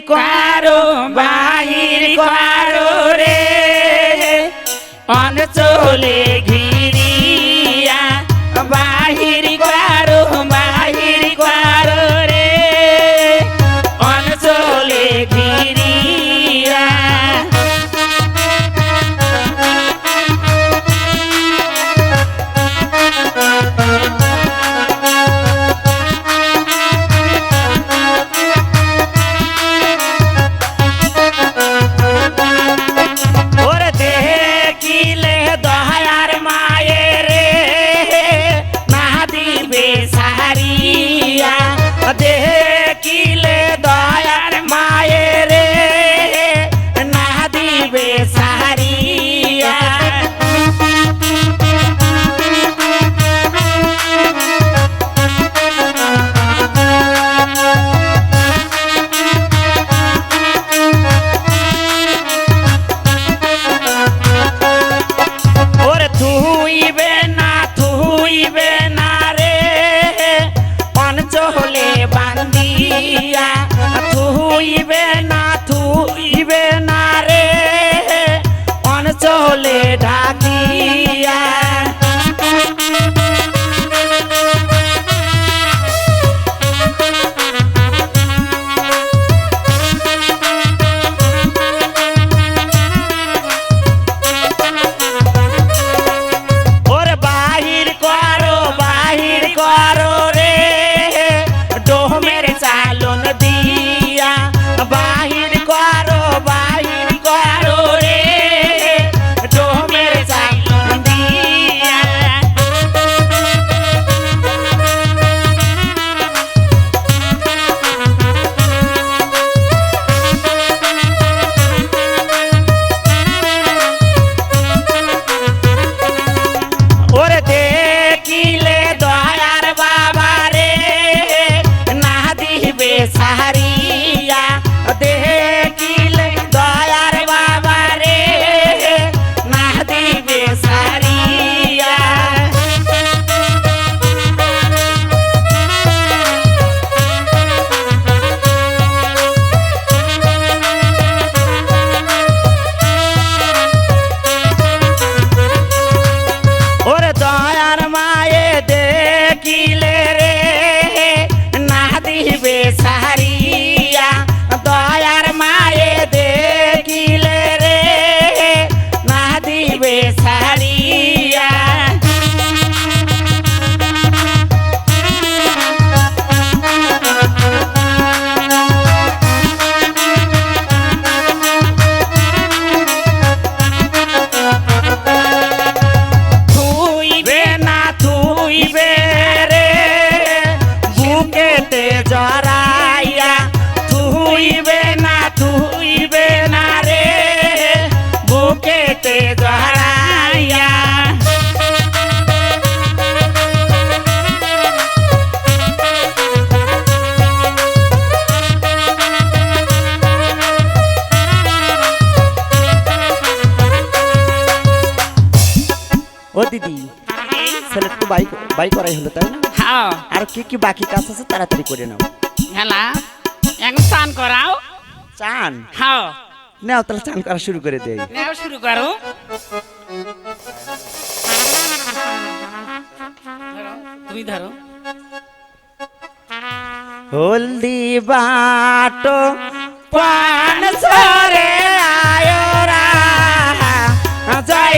করো বাহির করো রে। অন চলে ঘি Adoro! বাই করাই হলো তাই না? হ্যাঁ। আর কি কি বাকি কাজ আছে তাড়াতাড়ি করে নাও। হেলা এখন চান করাও। চান? হ্যাঁ। নাও তাহলে চান করা শুরু করে দে। নাও শুরু করো। তুমি ধরো। হলদি বাটো পান সরে আয়োরা। যাই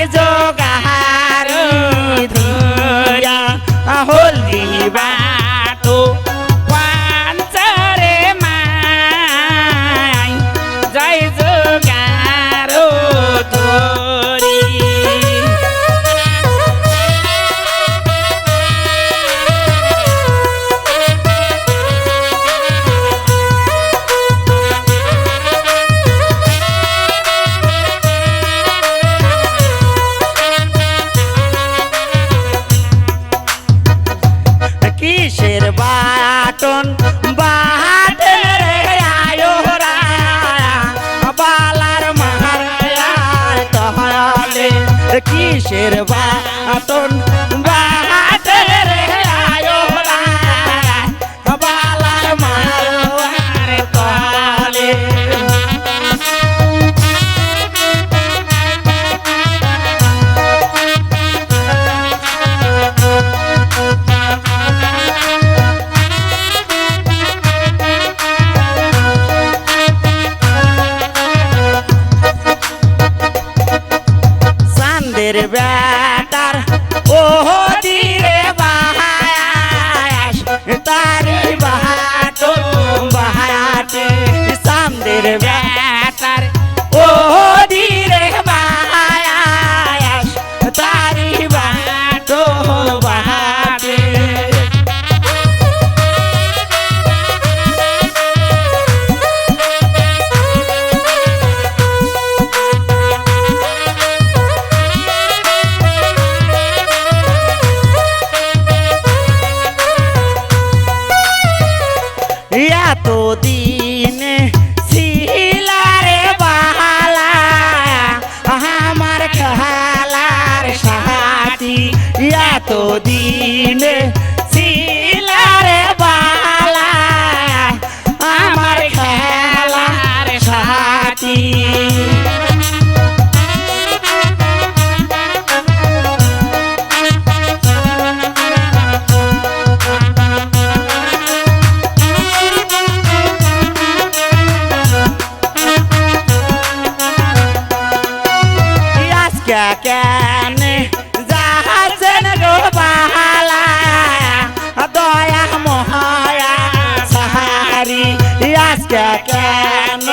কেন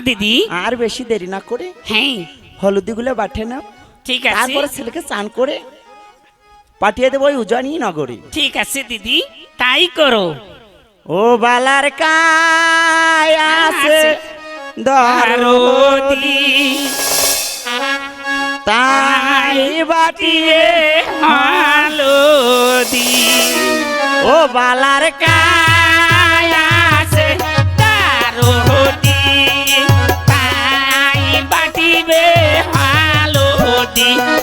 না দিদি। আর বেশি দেরি না করে হ্যাঁ। হলুদি গুলো বাটে না ঠিক আছে। তারপর ছেলেকে চান করে পাঠিয়ে দেবো উজানি নগরে। ঠিক আছে দিদি। তাই করো। ও বালার কায় হ্যাঁ, আছে দরদি। তাই বাটিয়ে হালদি। ও বালার কায় 第一。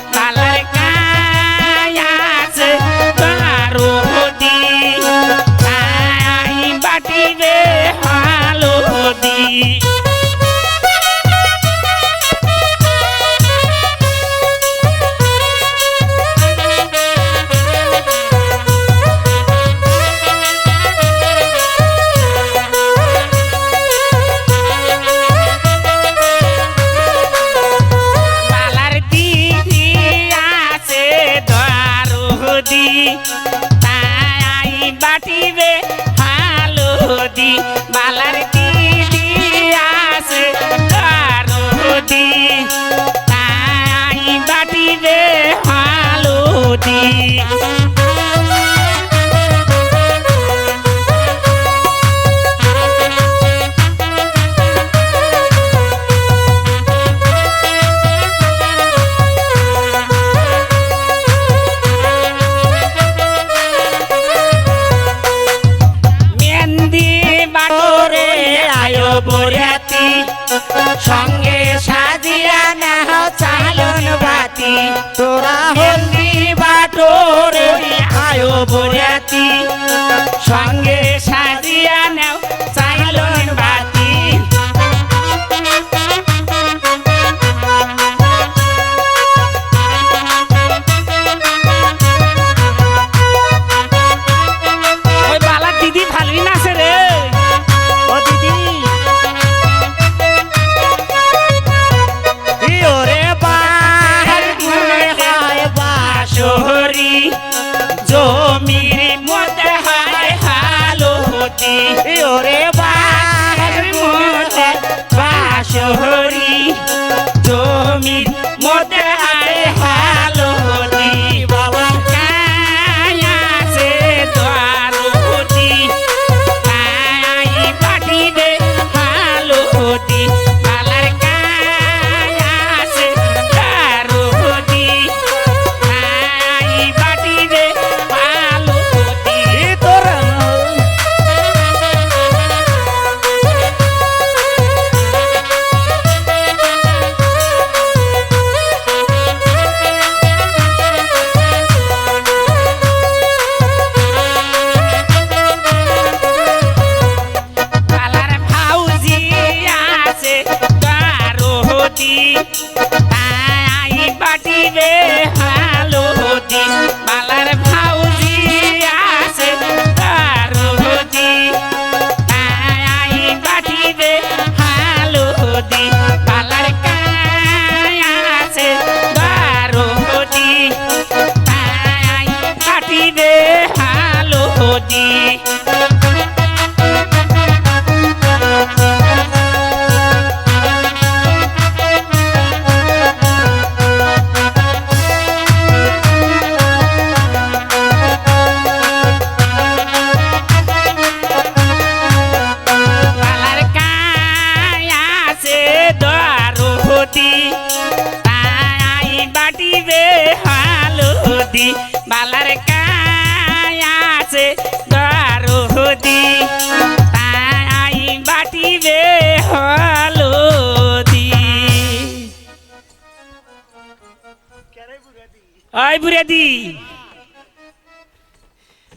দি।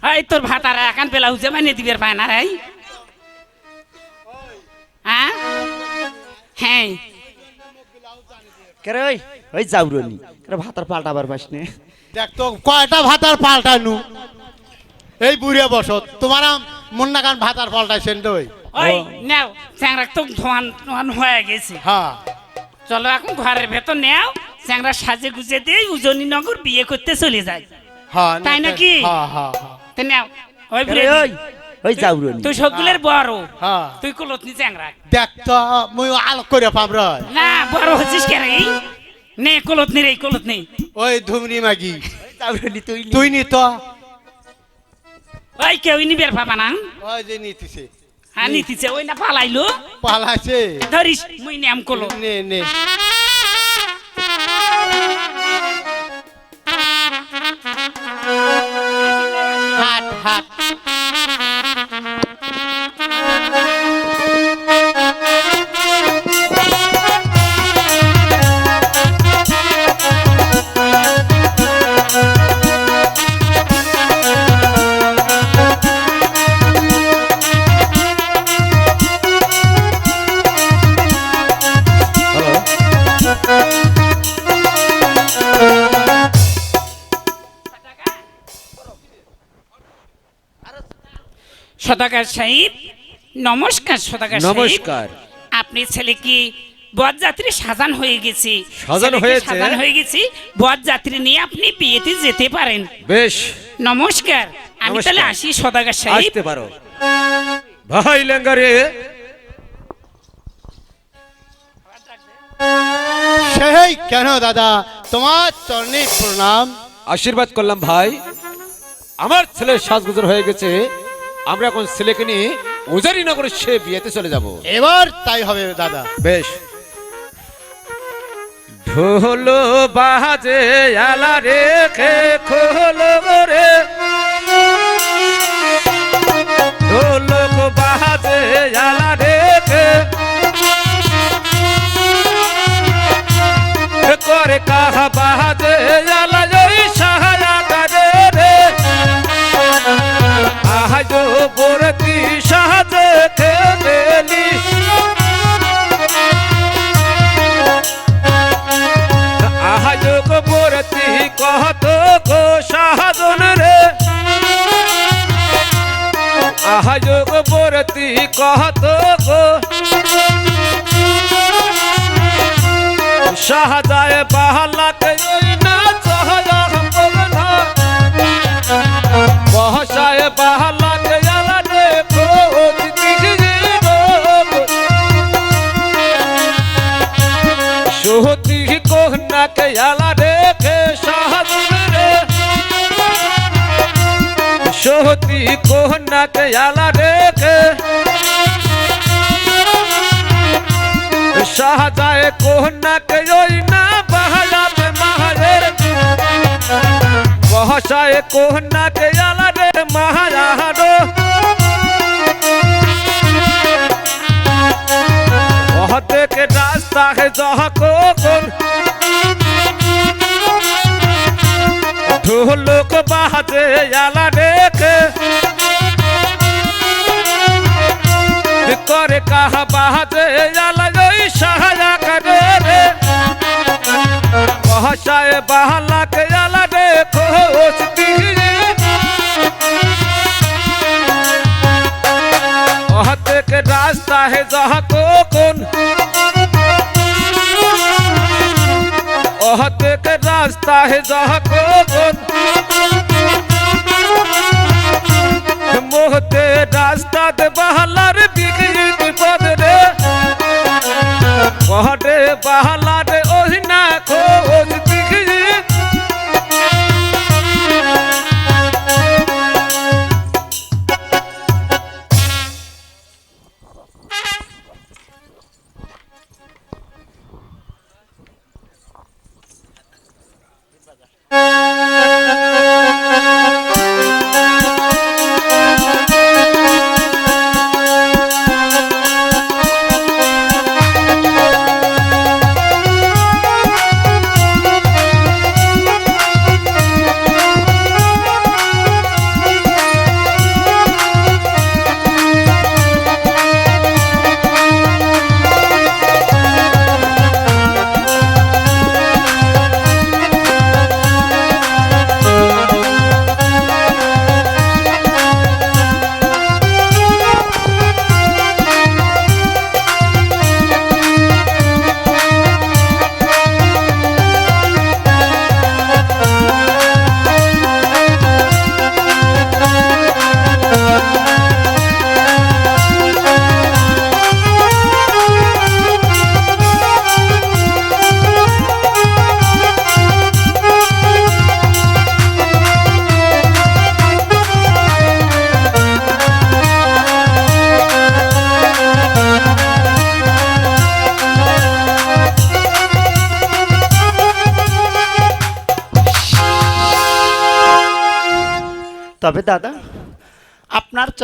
এই তোর ভাতারা একান পেলা হুজে মানে দিবের পায় না রে। হ্যাঁ? হ্যাঁ। কেরে ওই ওই যাউরনি কেরে ভাতার পাল্টাবার পাস নে। দেখ তো কয়টা ভাতার পাল্টানু এই বুড়িয়া বসত তোমার মুন্না গান ভাতার পাল্টাইছেন তো ওই। ওই। নেও চ্যাংরা তো ধোয়ান ধোয়ান হয়ে গেছে। হ্যাঁ। চলো এখন ঘরের ভেতর নেও। চ্যাংরা সাজে গুজে দিয়ে উজনি নগর বিয়ে করতে চলে যায়। হ্যাঁ তাই নাকি? হ্যাঁ হ্যাঁ হ্যাঁ। তো ওই ওই ওই যাউরনি তুই সকলের বড়। হ্যাঁ। তুই কলতনি চ্যাংরা। দেখ তো মুই আলোক করে পাম না বড় হচ্ছিস কেন এই? নে কলতনি রে কলতনি। ওই ধুমনি মাগি। যাউরনি তুই নি। তুই নি তো। ওই কেউ নিবের পাবা না? ওই যে নিতিছে। হ্যাঁ নিতিছে ওই না পালাইলো। পালাছে ধরিস মুই নাম কলো। নে নে। হাট সদাগর সাহেব নমস্কার সদাগর নমস্কার। আপনি ছেলে কি বরযাত্রী সাজান হয়ে গেছে? সাজানো হয়েছে? সাজান হয়ে গেছে? বরযাত্রী নিয়ে আপনি বিয়েতে যেতে পারেন। বেশ। নমস্কার। আমি তাহলে আসি সদাগর সাহেব। আসতে পারো। ভাই লেঙ্গারে সেই কেন দাদা? তোমার চরণে প্রণাম। আশীর্বাদ করলাম ভাই। আমার ছেলের সাজগুজর হয়ে গেছে। আমরা এখন ছেলেকে নিয়ে উজারি নগরে সে বিয়েতে চলে যাব। এবার তাই হবে দাদা। বেশ। ঢোল বাজে আলা রে খে খোল রে। ঢোল বাজে আলা রে খে করে কাহা বাজে আলা আহাজ বরতি সাহায্য খেলি আহাজক বরতি কহত গো সাহায্য রে? আহাজক বরতি কহত গো শাহজায় বাহালাতে ওই না। বলনা বহসায় বাহালাতে होती कोहना के आला रेखे शाह जाए कोहना के योई ना बहला पे महारे वह शाए कोहना आला रे महाराडो वहते के रास्ता है जहाँ को ঢোলক বাহাতে আলা ডেকে। করে কাহা বাহাতে আলা গই সাহায্য করে রে কহসায় বাহালাকে আলা দেখো থেকে রাস্তা হে যাহা কোন অহত রাস্তায় যখন মোহতে রাস্তাতে বাহালার বিক্রি বিপদ রে। পহটে বাহালার ওহিনা খো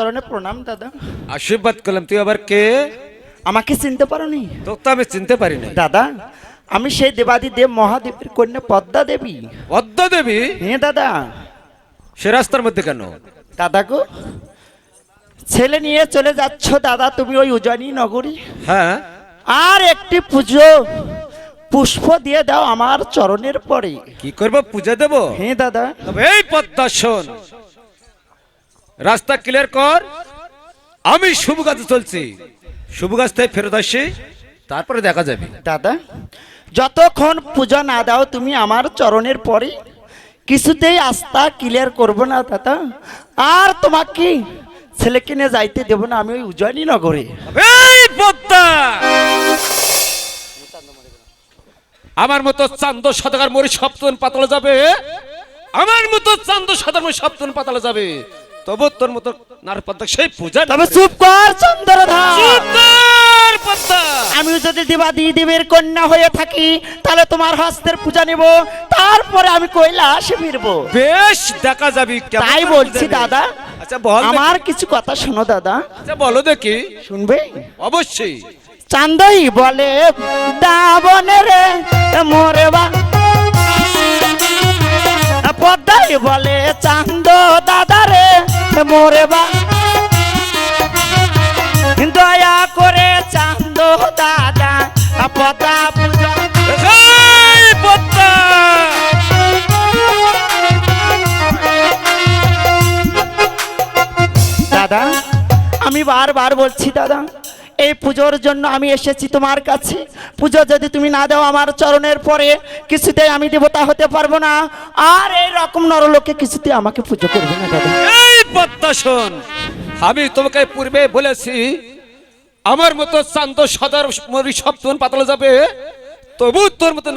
চরণে প্রণাম দাদা। আশীর্বাদ করলাম। তুই আবার কে? আমাকে চিনতে পারোনি? তোকে তো আমি চিনতে পারি না দাদা আমি সেই দেবাদি দেব মহাদেবের কন্যা পদ্মা দেবী। পদ্মা দেবী? হ্যাঁ দাদা। সে রাস্তার মধ্যে কেন? দাদা গো ছেলে নিয়ে চলে যাচ্ছ দাদা তুমি ওই উজানি নগরী। হ্যাঁ। আর একটি পুজো পুষ্প দিয়ে দাও আমার চরণের পরে। কি করব? পূজা দেবো? হ্যাঁ দাদা। তবে এই পদ্মা শোন রাস্তা ক্লিয়ার কর। আমি শুভ কাজে চলছি। শুভ কাজ থেকে ফেরত আসি তারপরে দেখা যাবে। দাদা যতক্ষণ পূজা না দাও তুমি আমার চরণের পরে কিছুতেই আস্থা ক্লিয়ার করব না দাদা। আর তোমাকে ছেলেকে নিয়ে যাইতে দেবো না আমি ওই উজয়নী নগরে। আমার মতো চান্দ শতকার মরি সপ্তন পাতলা যাবে। আমার মতো চান্দ শতকার মরি সপ্তন পাতলা যাবে। তবু তোর মতো সেই পূজা তবে চুপ কর চন্দ্রধর চুপ কর, পদ্মা। আমি যদি দেবাদি দেবের কন্যা হয়ে থাকি তাহলে তোমার হস্তের পূজা নেব। তারপরে আমি কৈলাসে ফিরবো। বেশ দেখা যাবি তাই বলছি দাদা। আচ্ছা বল। আমার কিছু কথা শোনো দাদা। আচ্ছা বলো দেখি। শুনবে? অবশ্যই। চান্দই বলে দাবনে রে মোরে বা পদ্মাই বলে চান্দ দাদা রে মোরে বা। দয়া করে চান্দ দাদা পূজা। পদ্মা। দাদা আমি বারবার বলছি দাদা এই পুজোর জন্য আমি এসেছি তোমার কাছে। পুজো যদি তুমি না দাও আমার চরণের পরে কিছুতেই আমি দেবতা হতে পারব না। আর এই রকম নরলোকে কিছুতে আমাকে পুজো করবে না দাদা। এই আমি তোমাকে পূর্বে বলেছি আমার মতো চান্দ সদর মরি সপ্তন পাতলা যাবে তবু তোর মতো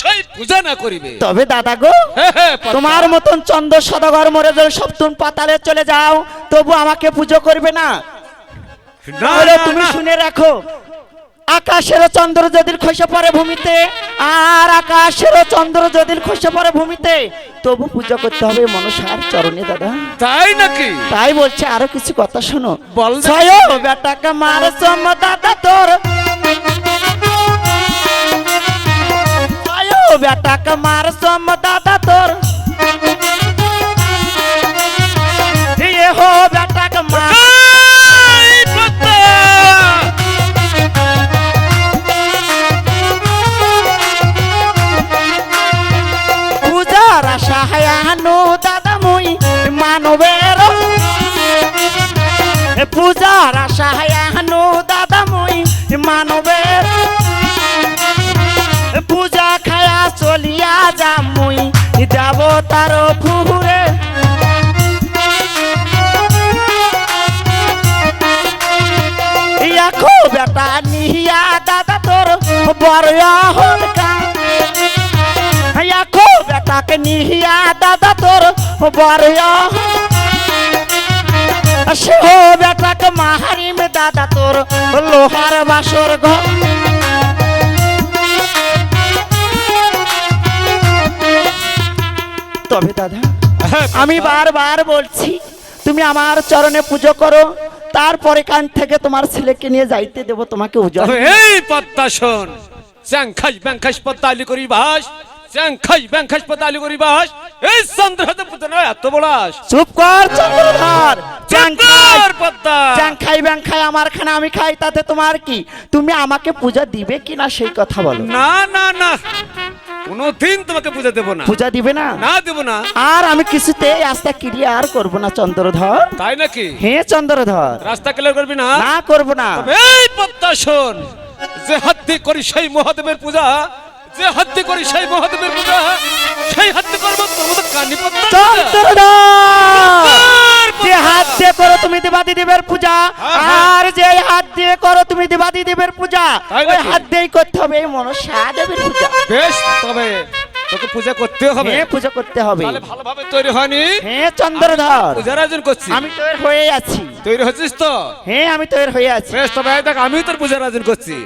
সেই পূজা না করিবে। তবে দাদা গো হ্যাঁ, হ্যাঁ, তোমার মতন চন্দ্র সদাগর মরে যদি সপ্তম পাতালে চলে যাও তবু আমাকে পুজো করবে না, তাহলে তুমি শুনে রাখো আকাশের চন্দ্র যদি খসে পড়ে ভূমিতে আর আকাশের চন্দ্র যদি খসে পড়ে ভূমিতে তবু পূজা করতে হবে মনসার চরণে দাদা। তাই নাকি? তাই বলছে আরও কিছু কথা শোনো। বল। বেটাকে মার সম দাদা তোর। বেটাকে মার সম দাদা তোর। পূজার সাহায়ানু দাদা মুই মানবের পূজা খায়া চলিয়া যা মুই যাব তার ফুহুরে। ইয়াখো বেটা নিহিয়া দাদা তোর বড় হল কা। ইয়াখো বেটাকে নিহিয়া দাদা তোর বড় সেও বেটাকে মাহারিম দাদা তোর লোহার বাসর ঘর। তবে দাদা হ্যাঁ, আমি বারবার বলছি তুমি আমার চরণে পুজো করো তারপরে কান থেকে তোমার ছেলেকে নিয়ে যাইতে দেবো তোমাকে তবে এই পদ্মা শোন। চ্যাংখাস ব্যাংখাস পদ্মা আলি করি বাস পদ্মা আলি করি বাস এই চন্দ্র হাতে পুজো নয় এত বলাস চুপ কর চন্দ্রধর। চ্যাং খাই চন্দ্র পদ্মা। চ্যাং খাই ব্যাং খাই আমার খানা আমি খাই তাতে তোমার কি? তুমি আমাকে পূজা দিবে কি না সেই কথা বলো। না না না। কোনোদিন তোমাকে পূজা দেবো না। পূজা দিবে না? না দেবো না। আর আমি কিছুতে ক্লিয়ার করব না চন্দ্রধর। তাই নাকি? হে চন্দ্রধর। রাস্তা ক্লিয়ার করবি না? না করব না। এই পদ্মা শোন যে হাতে করি সেই মহাদেবের পূজা যে হাতে করি সেই মহাদেবের পূজা সেই হাতে করব মতো কানি যে হাত দিয়ে করো তুমি দেবাদি দেবের পূজা হ্যাঁ, হ্যাঁ। আর যে হাত দিয়ে করো তুমি দেবাদি দেবের পূজা ওই হাত দিয়েই করতে হবে এই মনসা দেবের পূজা। বেশ তবে তোকে পূজা করতে হবে। হ্যাঁ পূজা করতে হবে। তাহলে ভালোভাবে তৈরি হয়নি? হ্যাঁ চন্দ্রধর। পূজার আয়োজন করছি। আমি তৈরি হয়ে আছি। তৈরি হচ্ছিস তো? হ্যাঁ আমি তৈরি হয়ে আছি। বেশ তবে দেখ আমি তোর পূজার আয়োজন করছি।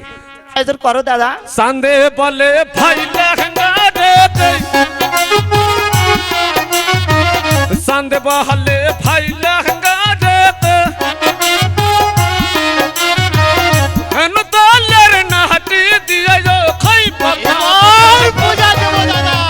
আয়োজন করো দাদা। সন্দে বলে ভাই লেহেঙ্গা রে দে। চান্দে বহলে ভাই লেহেঙ্গা দলের নাহাটি দিয়ে খাই পূজা দেবো দাদা।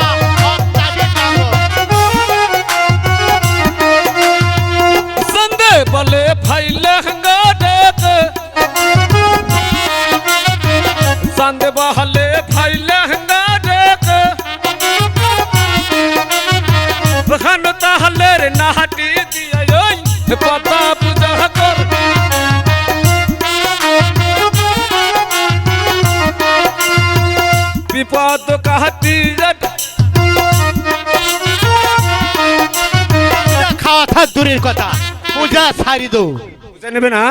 কথা। পূজা সারি দো। পূজা নেবে না।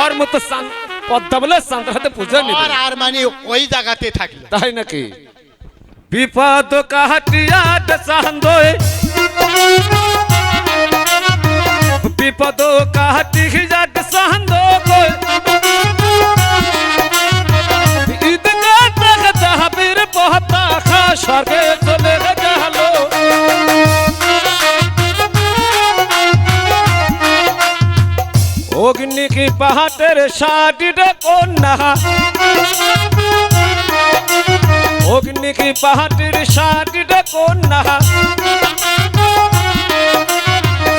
ওর মতো পদ্মা বলে শান্তার হাতে পূজা নেবে। আর মানে ওই জায়গাতে থাকি। তাই নাকি? বিপদ কাহাটিয়াট সান্দোয় বিপদ কাহাটি হিজাট সান্দ ঈদ পাহাটের সাটিটা কন্যা। অগ্নি কি পাহাটির সাটিটা কন্যা।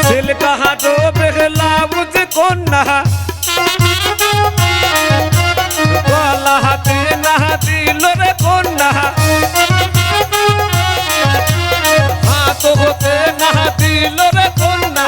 সিল কাহাটো বেগলা বুঝ কন্যা। গলা হাতি দিল রে কন্যা। দিল রে কন্যা।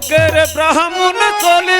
চোখের ব্রাহ্মণ চলে